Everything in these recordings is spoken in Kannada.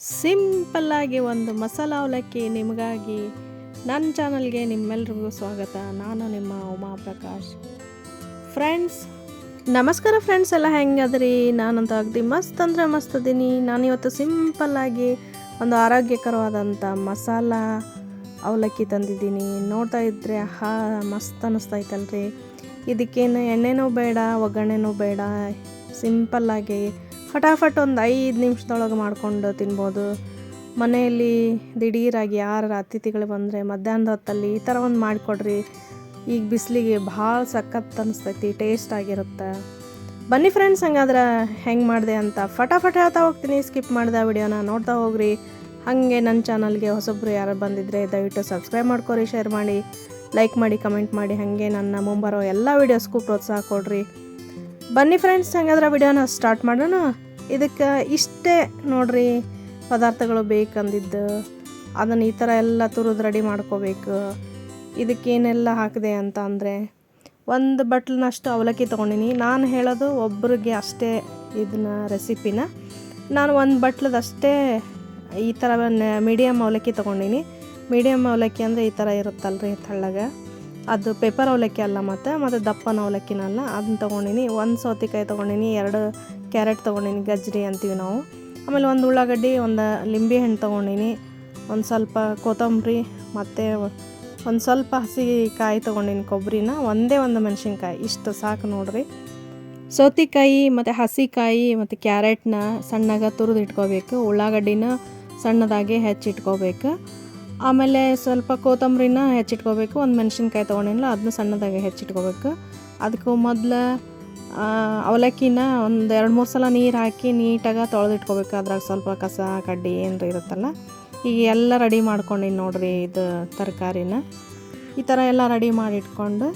ಸಿಂಪಲ್ಲಾಗಿ ಒಂದು ಮಸಾಲ ಅವಲಕ್ಕಿ ನಿಮಗಾಗಿ ನನ್ನ ಚಾನಲ್ಗೆ ನಿಮ್ಮೆಲ್ರಿಗೂ ಸ್ವಾಗತ. ನಾನು ನಿಮ್ಮ ಉಮಾ ಪ್ರಕಾಶ್. ಫ್ರೆಂಡ್ಸ್, ನಮಸ್ಕಾರ ಫ್ರೆಂಡ್ಸ್, ಎಲ್ಲ ಹೆಂಗದ್ರಿ? ನಾನಂತ ಅಗ್ದಿ ಮಸ್ತ್ ಅಂದರೆ ಮಸ್ತ್ ಅದೀನಿ. ನಾನಿವತ್ತು ಸಿಂಪಲ್ಲಾಗಿ ಒಂದು ಆರೋಗ್ಯಕರವಾದಂಥ ಮಸಾಲ ಅವಲಕ್ಕಿ ತಂದಿದ್ದೀನಿ. ನೋಡ್ತಾ ಇದ್ದರೆ ಹಾ ಮಸ್ತ್ ಅನ್ನಿಸ್ತೈತಲ್ರಿ ಇದಕ್ಕೇನು ಎಣ್ಣೆನೂ ಬೇಡ, ಒಗ್ಗರಣೆನೂ ಬೇಡ. ಸಿಂಪಲ್ಲಾಗಿ ಫಟಾಫಟ್ ಒಂದು ಐದು ನಿಮಿಷದೊಳಗೆ ಮಾಡ್ಕೊಂಡು ತಿನ್ಬೋದು. ಮನೆಯಲ್ಲಿ ದಿಢೀರಾಗಿ ಯಾರು ಅತಿಥಿಗಳು ಬಂದರೆ ಮಧ್ಯಾಹ್ನದ ಹೊತ್ತಲ್ಲಿ ಈ ಥರ ಒಂದು ಮಾಡಿಕೊಡ್ರಿ. ಈಗ ಬಿಸಿಲಿಗೆ ಭಾಳ ಸಖತ್ ಅನಿಸ್ತೈತಿ, ಟೇಸ್ಟ್ ಆಗಿರುತ್ತೆ. ಬನ್ನಿ ಫ್ರೆಂಡ್ಸ್ ಹಂಗಾದ್ರೆ ಹೆಂಗೆ ಮಾಡಿದೆ ಅಂತ ಫಟಾಫಟ ಹೇಳ್ತಾ ಹೋಗ್ತೀನಿ. ಸ್ಕಿಪ್ ಮಾಡಿದೆ ವಿಡಿಯೋನ ನೋಡ್ತಾ ಹೋಗ್ರಿ. ಹಾಗೆ ನನ್ನ ಚಾನಲ್ಗೆ ಹೊಸೊಬ್ಬರು ಯಾರು ಬಂದಿದ್ದರೆ ದಯವಿಟ್ಟು ಸಬ್ಸ್ಕ್ರೈಬ್ ಮಾಡ್ಕೊರಿ ಶೇರ್ ಮಾಡಿ ಲೈಕ್ ಮಾಡಿ ಕಮೆಂಟ್ ಮಾಡಿ. ಹಾಗೆ ನನ್ನ ಮುಂಬರೋ ಎಲ್ಲ ವೀಡಿಯೋಸ್ಗೂ ಪ್ರೋತ್ಸಾಹ ಕೊಡ್ರಿ. ಬನ್ನಿ ಫ್ರೆಂಡ್ಸ್ ಹಂಗಾದ್ರೆ ವಿಡಿಯೋನ ಸ್ಟಾರ್ಟ್ ಮಾಡೋಣ. ಇದಕ್ಕೆ ಇಷ್ಟೇ ನೋಡ್ರಿ ಪದಾರ್ಥಗಳು ಬೇಕಂದಿದ್ದು. ಅದನ್ನು ಈ ಥರ ಎಲ್ಲ ತುರಿದು ರೆಡಿ ಮಾಡ್ಕೋಬೇಕು. ಇದಕ್ಕೇನೆಲ್ಲ ಹಾಕಿದೆ ಅಂತ ಅಂದರೆ, ಒಂದು ಬಟ್ಲನ್ನಷ್ಟು ಅವಲಕ್ಕಿ ತೊಗೊಂಡಿನಿ. ನಾನು ಹೇಳೋದು ಒಬ್ರಿಗೆ ಅಷ್ಟೇ ಇದನ್ನ ರೆಸಿಪಿನ ನಾನು ಒಂದು ಬಟ್ಲದಷ್ಟೇ ಈ ಥರ ಮೀಡಿಯಮ್ ಅವಲಕ್ಕಿ ತೊಗೊಂಡಿನಿ. ಮೀಡಿಯಮ್ ಅವಲಕ್ಕಿ ಅಂದರೆ ಈ ಥರ ಇರುತ್ತಲ್ರಿ ತಳ್ಳಗೆ. ಅದು ಪೇಪರ್ ಅವಲಕ್ಕಿ ಅಲ್ಲ ಮತ್ತು ಮತ್ತು ದಪ್ಪನ ಅವಲಕ್ಕಿನಲ್ಲ ಅದನ್ನ ತೊಗೊಂಡಿನಿ. ಒಂದು ಸೌತೆಕಾಯಿ ತೊಗೊಂಡಿನಿ, ಎರಡು ಕ್ಯಾರೆಟ್ ತೊಗೊಂಡಿನಿ ಗಜ್ಜರಿ ಅಂತೀವಿ ನಾವು. ಆಮೇಲೆ ಒಂದು ಉಳ್ಳಾಗಡ್ಡಿ, ಒಂದು ಲಿಂಬೆ ಹಣ್ಣು ತೊಗೊಂಡಿನಿ. ಒಂದು ಸ್ವಲ್ಪ ಕೊತ್ತಂಬರಿ, ಮತ್ತು ಒಂದು ಸ್ವಲ್ಪ ಹಸಿ ಕಾಯಿ ತೊಗೊಂಡಿನಿ ಕೊಬ್ಬರಿನ. ಒಂದೇ ಒಂದು ಮೆಣಸಿನ್ಕಾಯಿ. ಇಷ್ಟು ಸಾಕು ನೋಡ್ರಿ. ಸೌತೆಕಾಯಿ ಮತ್ತು ಹಸಿಕಾಯಿ ಮತ್ತು ಕ್ಯಾರೆಟ್ನ ಸಣ್ಣಗೆ ತುರಿದು ಇಟ್ಕೋಬೇಕು. ಉಳ್ಳಾಗಡ್ಡಿನ ಸಣ್ಣದಾಗಿ ಹೆಚ್ಚಿಟ್ಕೋಬೇಕು ಆಮೇಲೆ ಸ್ವಲ್ಪ ಕೊತ್ತಂಬರಿನ ಹೆಚ್ಚಿಟ್ಕೋಬೇಕು. ಒಂದು ಮೆಣಸಿನ್ಕಾಯಿ ತೊಗೊಂಡಿಲ್ಲ ಅದನ್ನ ಸಣ್ಣದಾಗಿ ಹೆಚ್ಚಿಟ್ಕೋಬೇಕು. ಅದಕ್ಕೂ ಮೊದಲು ಅವಲಕ್ಕಿನ ಒಂದು ಎರಡು ಮೂರು ಸಲ ನೀರು ಹಾಕಿ ನೀಟಾಗಿ ತೊಳೆದಿಟ್ಕೋಬೇಕು. ಅದ್ರಾಗ ಸ್ವಲ್ಪ ಕಸ, ಕಡ್ಡಿ ಏನರ ಇರುತ್ತಲ್ಲ, ಈಗ ಎಲ್ಲ ರೆಡಿ ಮಾಡ್ಕೊಂಡಿನಿ ನೋಡಿರಿ ಇದು ತರಕಾರಿನ. ಈ ಥರ ಎಲ್ಲ ರೆಡಿ ಮಾಡಿಟ್ಕೊಂಡು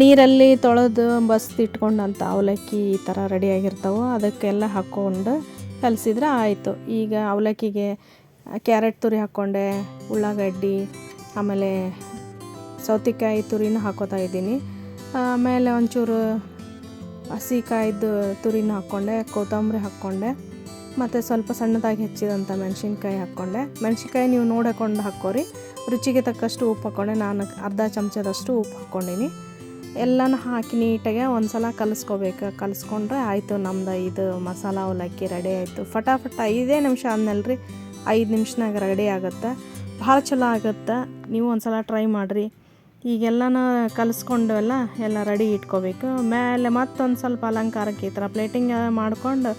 ನೀರಲ್ಲಿ ತೊಳೆದು ಬಸ್ದು ಇಟ್ಕೊಂಡಂಥ ಅವಲಕ್ಕಿ ಈ ಥರ ರೆಡಿಯಾಗಿರ್ತಾವೆ ಅದಕ್ಕೆಲ್ಲ ಹಾಕ್ಕೊಂಡು ಕಲಸಿದ್ರೆ ಆಯಿತು. ಈಗ ಅವಲಕ್ಕಿಗೆ ಕ್ಯಾರೆಟ್ ತುರಿ ಹಾಕ್ಕೊಂಡೆ ಉಳ್ಳಾಗಡ್ಡಿ, ಆಮೇಲೆ ಸೌತೆಕಾಯಿ ತುರಿನ ಹಾಕೋತಾ ಇದ್ದೀನಿ. ಆಮೇಲೆ ಒಂಚೂರು ಹಸಿಕಾಯ್ದು ತುರಿನ ಹಾಕ್ಕೊಂಡೆ ಕೊತ್ತಂಬರಿ ಹಾಕ್ಕೊಂಡೆ ಮತ್ತು ಸ್ವಲ್ಪ ಸಣ್ಣದಾಗಿ ಹೆಚ್ಚಿದಂಥ ಮೆಣಸಿನ್ಕಾಯಿ ಹಾಕ್ಕೊಂಡೆ ಮೆಣಸಿನ್ಕಾಯಿ ನೀವು ನೋಡಿಕೊಂಡು ಹಾಕ್ಕೋರಿ. ರುಚಿಗೆ ತಕ್ಕಷ್ಟು ಉಪ್ಪು ಹಾಕ್ಕೊಂಡೆ ನಾನು ಅರ್ಧ ಚಮಚದಷ್ಟು ಉಪ್ಪು ಹಾಕ್ಕೊಂಡಿನಿ. ಎಲ್ಲನೂ ಹಾಕಿ ನೀಟಾಗಿ ಒಂದು ಸಲ ಕಲಿಸ್ಕೋಬೇಕು. ಕಲಿಸ್ಕೊಂಡ್ರೆ ಆಯಿತು ನಮ್ದು ಇದು ಮಸಾಲ ಅವಲಕ್ಕಿ ರೆಡಿ ಆಯಿತು. ಫಟಾಫಟ ಐದೇ ನಿಮಿಷ ಆದ್ಮೇಲೆ ಐದು ನಿಮಿಷನಾಗ ರೆಡಿ ಆಗುತ್ತೆ. ಭಾಳ ಚಲೋ ಆಗುತ್ತೆ. ನೀವು ಒಂದು ಸಲ ಟ್ರೈ ಮಾಡಿರಿ. ಈಗೆಲ್ಲನ ಕಲಿಸ್ಕೊಂಡು ಎಲ್ಲ ಎಲ್ಲ ರೆಡಿ ಇಟ್ಕೋಬೇಕು. ಮೇಲೆ ಮತ್ತೊಂದು ಸ್ವಲ್ಪ ಅಲಂಕಾರಕ್ಕೆ ಈ ಥರ ಪ್ಲೇಟಿಂಗ್ ಮಾಡಿಕೊಂಡು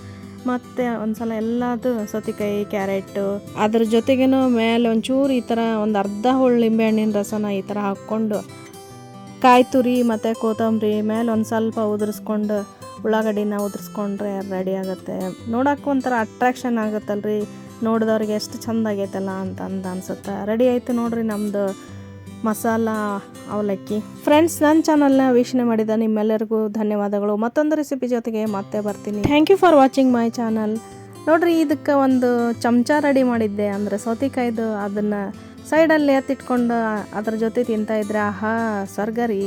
ಮತ್ತು ಒಂದು ಸಲ ಎಲ್ಲದು ಸೌತೆಕಾಯಿ ಕ್ಯಾರೆಟು ಅದ್ರ ಜೊತೆಗೇನು ಮೇಲೆ ಒಂಚೂರು ಈ ಥರ ಒಂದು ಅರ್ಧ ಹುಳು ಲಿಂಬೆಹಣ್ಣಿನ ರಸನ ಈ ಥರ ಹಾಕ್ಕೊಂಡು ಕಾಯಿ ತುರಿ ಮತ್ತು ಕೊತ್ತಂಬರಿ ಮೇಲೆ ಒಂದು ಸ್ವಲ್ಪ ಉದುರಿಸ್ಕೊಂಡು ಉಳ್ಳಾಗಡ್ಡಿನ ಉದುರಿಸ್ಕೊಂಡ್ರೆ ರೆಡಿ ಆಗುತ್ತೆ. ನೋಡೋಕ್ಕೂ ಒಂಥರ ಅಟ್ರಾಕ್ಷನ್ ಆಗುತ್ತಲ್ರಿ. ನೋಡಿದವ್ರಿಗೆ ಎಷ್ಟು ಚಂದ ಆಗೈತಲ್ಲ ಅಂತ ಅನ್ಸುತ್ತೆ. ರೆಡಿ ಆಯಿತು ನೋಡ್ರಿ ನಮ್ಮದು ಮಸಾಲ ಅವಲಕ್ಕಿ. ಫ್ರೆಂಡ್ಸ್ ನನ್ನ ಚಾನಲ್ನ ವೀಕ್ಷಣೆ ಮಾಡಿದ ನಿಮ್ಮೆಲ್ಲರಿಗೂ ಧನ್ಯವಾದಗಳು. ಮತ್ತೊಂದು ರೆಸಿಪಿ ಜೊತೆಗೆ ಮತ್ತೆ ಬರ್ತೀನಿ. Thank you for watching my channel ನೋಡ್ರಿ, ಇದಕ್ಕೆ ಒಂದು ಚಮಚ ರೆಡಿ ಮಾಡಿದ್ದೆ. ಅಂದರೆ ಸೌತೆಕಾಯ್ದು ಅದನ್ನು ಸೈಡಲ್ಲಿ ಎತ್ತಿಟ್ಕೊಂಡು ಅದ್ರ ಜೊತೆ ತಿಂತಾ ಇದ್ರೆ ಆಹಾ, ಸ್ವರ್ಗ ರೀ.